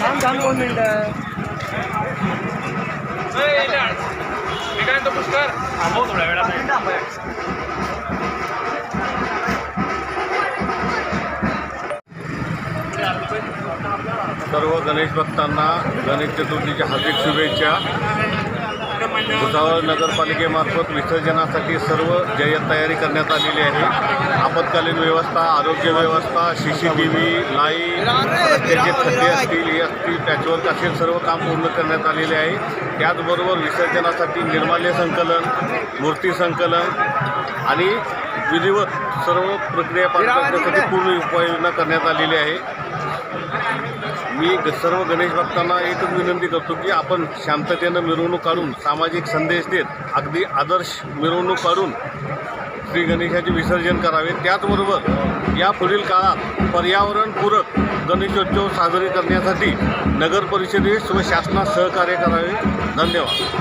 ഞാൻ കാണുന്നില്ല दोन मिनिटं पुष्कर थांबव थोड्या वेळात सर्व गणेश भक्तांना गणेश चतुर्थीच्या हार्दिक शुभेच्छा. भुसावळ नगरपालिकेमार्फत विसर्जनासाठी सर्व जय्यत तयारी करण्यात आलेली आहे. आपत्कालीन व्यवस्था आरोग्य व्यवस्था C C T V light रस्त्याचे खड्डे असतील हे असतील पॅचवर्क असेल सर्व काम पूर्ण करण्यात आलेले आहे. त्याचबरोबर विसर्जनासाठी निर्माल्य संकलन मूर्ती संकलन आणि विधिवत सर्व प्रक्रिया पार पाडण्यासाठी पूर्ण उपाययोजना करण्यात आलेली आहे. मी ग- सर्व गणेश भक्तांना एकच विनंती करतो की आपण शांततेनं मिरवणूक काढून सामाजिक संदेश देत अगदी आदर्श मिरवणूक काढून श्री गणेशाचे विसर्जन करावे. त्याचबरोबर या पुढील काळात पर्यावरणपूरक गणेशोत्सव साजरे करण्यासाठी नगर परिषदेस व शासनास सहकार्य करावे. धन्यवाद.